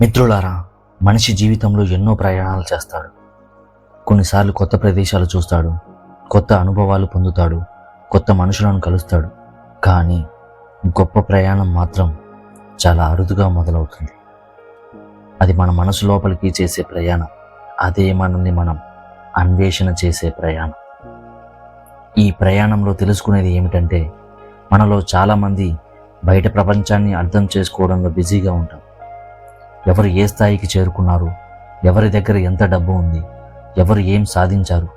మిత్రులారా మనిషి జీవితంలో ఎన్నో ప్రయాణాలు చేస్తాడు. కొన్నిసార్లు కొత్త ప్రదేశాలు చూస్తాడు కొత్త అనుభవాలు పొందుతాడు కొత్త మనుషులను కలుస్తాడు. కానీ గొప్ప ప్రయాణం మాత్రం చాలా అరుదుగా మొదలవుతుంది. అది మన మనసు లోపలికి చేసే ప్రయాణం అదే మనల్ని మనం అన్వేషణ చేసే ప్రయాణం. ఈ ప్రయాణంలో తెలుసుకునేది ఏమిటంటే మనలో చాలామంది బయట ప్రపంచాన్ని అర్థం చేసుకోవడంలో బిజీగా ఉంటాం ఎవరు ఏ స్థాయికి చేరుకున్నారు? ఎవరి దగ్గర ఎంత డబ్బు ఉంది? ఎవరు ఏం సాధించారు?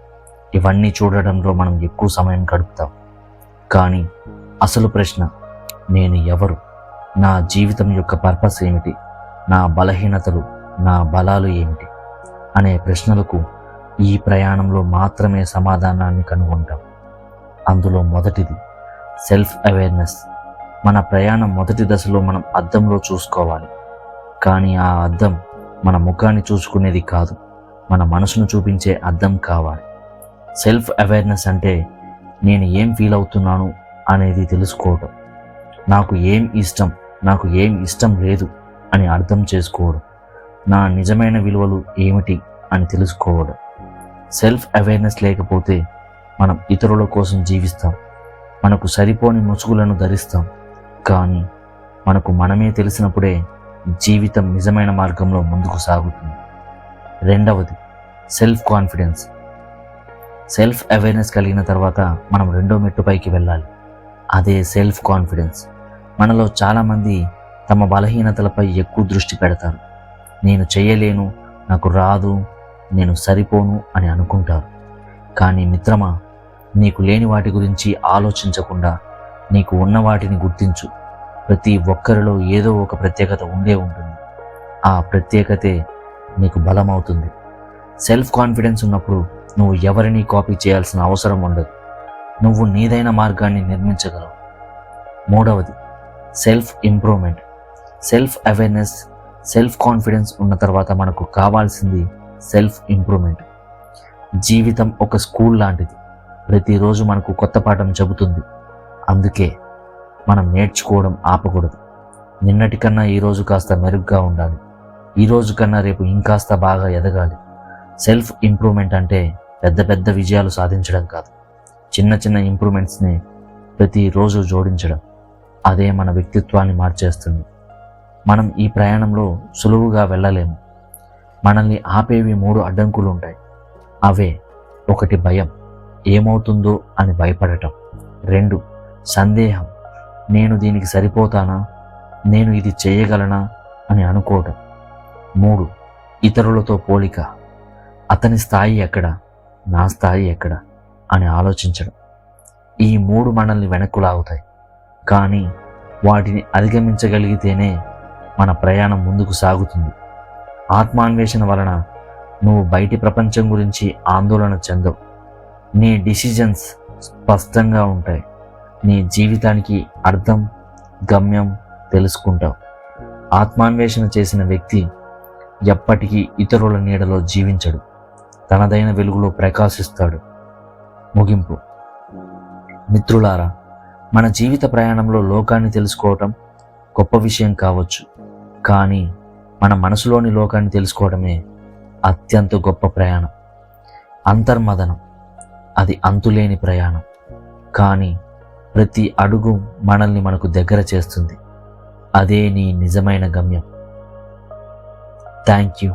ఇవన్నీ చూడడంలో మనం ఎక్కువ సమయం గడుపుతాం. కానీ అసలు ప్రశ్న నేను ఎవరు? నా జీవితం యొక్క పర్పస్ ఏమిటి? నా బలహీనతలు నా బలాలు ఏమిటి? అనే ప్రశ్నలకు ఈ ప్రయాణంలో మాత్రమే సమాధానాన్ని కనుగొంటాం. అందులో మొదటిది సెల్ఫ్ అవేర్నెస్ మన ప్రయాణం మొదటి దశలో మనం అద్దంలో చూసుకోవాలి. కానీ ఆ అద్దం మన ముఖాన్ని చూసుకునేది కాదు. మన మనసును చూపించే అద్దం కావాలి. సెల్ఫ్ అవేర్నెస్ అంటే నేను ఏం ఫీల్ అవుతున్నాను అనేది తెలుసుకోవడం. నాకు ఏం ఇష్టం నాకు ఏం ఇష్టం లేదు అని అర్థం చేసుకోవడం. నా నిజమైన విలువలు ఏమిటి అని తెలుసుకోవడం. సెల్ఫ్ అవేర్నెస్ లేకపోతే మనం ఇతరుల కోసం జీవిస్తాం. మనకు సరిపోని ముసుగులను ధరిస్తాం. కానీ మనకు మనమే తెలిసినప్పుడే జీవితం నిజమైన మార్గంలో ముందుకు సాగుతుంది. రెండవది సెల్ఫ్ కాన్ఫిడెన్స్ సెల్ఫ్ అవేర్నెస్ కలిగిన తర్వాత మనం రెండో మెట్టుపైకి వెళ్ళాలి. అదే సెల్ఫ్ కాన్ఫిడెన్స్ మనలో చాలామంది తమ బలహీనతలపై ఎక్కువ దృష్టి పెడతారు. నేను చేయలేను నాకు రాదు నేను సరిపోను అని అనుకుంటారు. కానీ మిత్రమా నీకు లేని వాటి గురించి ఆలోచించకుండా నీకు ఉన్న వాటిని గుర్తించు. ప్రతి ఒక్కరిలో ఏదో ఒక ప్రత్యేకత ఉండే ఉంటుంది. ఆ ప్రత్యేకతే నీకు బలమవుతుంది. సెల్ఫ్ కాన్ఫిడెన్స్ ఉన్నప్పుడు నువ్వు ఎవరిని కాపీ చేయాల్సిన అవసరం ఉండదు. నువ్వు నీదైన మార్గాన్ని నిర్మించగలవు. మూడవది self improvement. Self awareness self confidence ఉన్న తర్వాత మనకు కావాల్సింది సెల్ఫ్ ఇంప్రూవ్మెంట్. జీవితం ఒక స్కూల్ లాంటిది. ప్రతిరోజు మనకు కొత్త పాఠం చెబుతుంది. అందుకే మనం నేర్చుకోవడం ఆపకూడదు. నిన్నటి కన్నా ఈరోజు కాస్త మెరుగ్గా ఉండాలి. ఈ రోజు కన్నా రేపు ఇంకాస్త బాగా ఎదగాలి. సెల్ఫ్ ఇంప్రూవ్మెంట్ అంటే పెద్ద పెద్ద విజయాలు సాధించడం కాదు. చిన్న చిన్న ఇంప్రూవ్మెంట్స్ని ప్రతిరోజు జోడించడం అదే మన వ్యక్తిత్వాన్ని మార్చేస్తుంది. మనం ఈ ప్రయాణంలో సులువుగా వెళ్ళలేము. మనల్ని ఆపేవి మూడు అడ్డంకులు ఉంటాయి. అవే ఒకటి భయం ఏమవుతుందో అని భయపడటం. రెండు సందేహం. నేను దీనికి సరిపోతానా? నేను ఇది చేయగలనా? అని అనుకోవటం. మూడు ఇతరులతో పోలిక. అతని స్థాయి ఎక్కడ? నా స్థాయి ఎక్కడ? అని ఆలోచించడం. ఈ మూడు మనల్ని వెనక్కు లాగుతాయి కానీ వాటిని అధిగమించగలిగితేనే మన ప్రయాణం ముందుకు సాగుతుంది. ఆత్మాన్వేషణ వలన నువ్వు బయటి ప్రపంచం గురించి ఆందోళన చెందవు. నీ డిసిజన్స్ స్పష్టంగా ఉంటాయి. నీ జీవితానికి అర్థం గమ్యం తెలుసుకుంటావు. ఆత్మాన్వేషణ చేసిన వ్యక్తి ఎప్పటికీ ఇతరుల నీడలో జీవించడు. తనదైన వెలుగులో ప్రకాశిస్తాడు. ముగింపు. మిత్రులారా మన జీవిత ప్రయాణంలో లోకాన్ని తెలుసుకోవటం గొప్ప విషయం కావచ్చు. కానీ మన మనసులోని లోకాన్ని తెలుసుకోవడమే అత్యంత గొప్ప ప్రయాణం. అంతర్మదనం. అది అంతులేని ప్రయాణం. కానీ ప్రతి అడుగు మనల్ని మనకు దగ్గర చేస్తుంది. అదే నీ నిజమైన గమ్యం. Thank you